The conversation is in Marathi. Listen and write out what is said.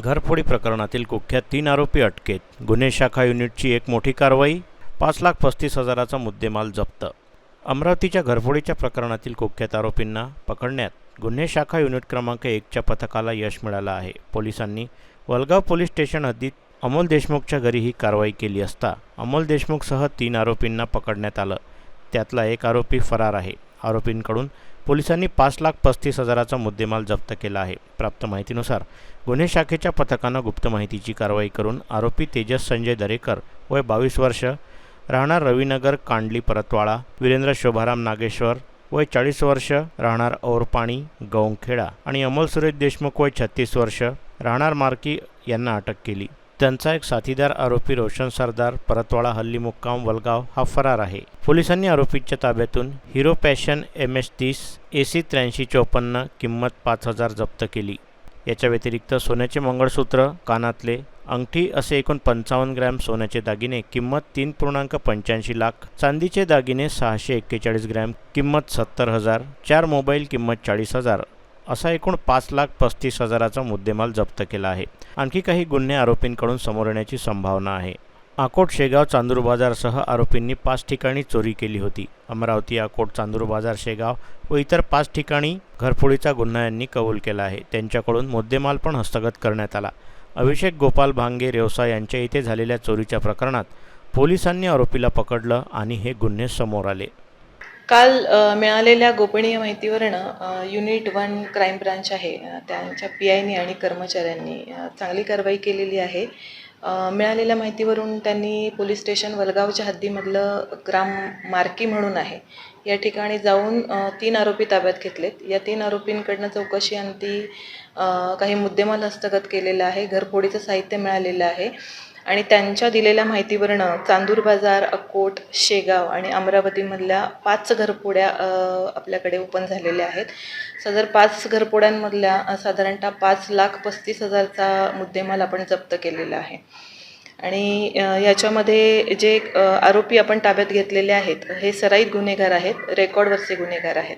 घरफोडी प्रकरणातील कुख्यात तीन आरोपी अटकेत. गुन्हे शाखा युनिटची एक मोठी कारवाई पाच लाख पस्तीस हजाराचा मुद्देमाल जप्त. अमरावतीच्या घरफोडीच्या प्रकरणातील कुख्यात आरोपींना पकडण्यात गुन्हे शाखा युनिट क्रमांक एकच्या पथकाला यश मिळालं आहे. पोलिसांनी वलगाव पोलीस स्टेशन हद्दीत अमोल देशमुखच्या घरी ही कारवाई केली असता अमोल देशमुखसह तीन आरोपींना पकडण्यात आलं. त्यातला एक आरोपी फरार आहे. आरोपींकडून पोलिसांनी पाच लाख पस्तीस हजाराचा मुद्देमाल जप्त केला आहे. प्राप्त माहितीनुसार गुन्हे शाखेच्या पथकानं गुप्त माहितीची कारवाई करून आरोपी तेजस संजय दरेकर वय बावीस वर्ष राहणार रविनगर कांडली परतवाळा वीरेंद्र शोभाराम नागेश्वर वय चाळीस वर्ष राहणार औरपाणी गौंखेडा आणि अमोल सुरेश देशमुख वय छत्तीस वर्ष राहणार मार्की यांना अटक केली. त्यांचा एक साथीदार आरोपी रोशन सरदार परतवाडा हल्ली मुक्काम वलगाव हा फरार आहे. पोलिसांनी आरोपीच्या ताब्यातून हिरो पॅशन एम एच तीस ए सी त्र्याऐंशी चौपन्न किंमत पाच हजार जप्त केली. याच्या व्यतिरिक्त सोन्याचे मंगळसूत्र कानातले अंगठी असे एकूण पंचावन्न ग्रॅम सोन्याचे दागिने किंमत तीन पूर्णांक पंच्याऐंशी लाख चांदीचे दागिने सहाशे एक्केचाळीस ग्रॅम किंमत सत्तर हजार चार मोबाईल किंमत चाळीस हजार. असा एकूण पाच लाख पस्तीस हजाराचा मुद्देमाल जप्त केला आहे. आणखी काही गुन्हे आरोपींकडून समोर येण्याची संभावना आहे. आकोट शेगाव चांदूर बाजारसह आरोपींनी पाच ठिकाणी चोरी केली होती. अमरावती आकोट चांदूर बाजार शेगाव व इतर पाच ठिकाणी घरफोडीचा गुन्हा यांनी कबूल केला आहे. त्यांच्याकडून मुद्देमाल पण हस्तगत करण्यात आला. अभिषेक गोपाल भांगे रेवसा यांच्या इथे झालेल्या चोरीच्या प्रकरणात पोलिसांनी आरोपीला पकडलं आणि हे गुन्हे समोर आले. काल मिळालेल्या गोपनीय माहितीवरनं युनिट वन क्राईम ब्रांच आहे. त्यांच्या पी आयनी आणि कर्मचाऱ्यांनी चांगली कारवाई केलेली आहे. मिळालेल्या माहितीवरून त्यांनी पोलीस स्टेशन वलगावच्या हद्दीमधलं ग्राम मार्की म्हणून आहे. या ठिकाणी जाऊन तीन आरोपी ताब्यात घेतलेत. या तीन आरोपींकडनं चौकशी अंती काही मुद्देमाल हस्तगत केलेला आहे. घरफोडीचं साहित्य मिळालेलं आहे. आणि त्यांच्या दिलेल्या माहितीवरनं चांदूर बाजार अकोट शेगाव आणि अमरावतीमधल्या पाच घरपोड्या आपल्याकडे ओपन झालेल्या आहेत. सदर पाच घरपोड्यांमधल्या साधारणतः पाच लाख पस्तीस हजारचा मुद्देमाल आपण जप्त केलेला आहे. आणि याच्यामध्ये जे आरोपी आपण ताब्यात घेतलेले आहेत हे सराईत गुन्हेगार आहेत रेकॉर्डवरचे गुन्हेगार आहेत.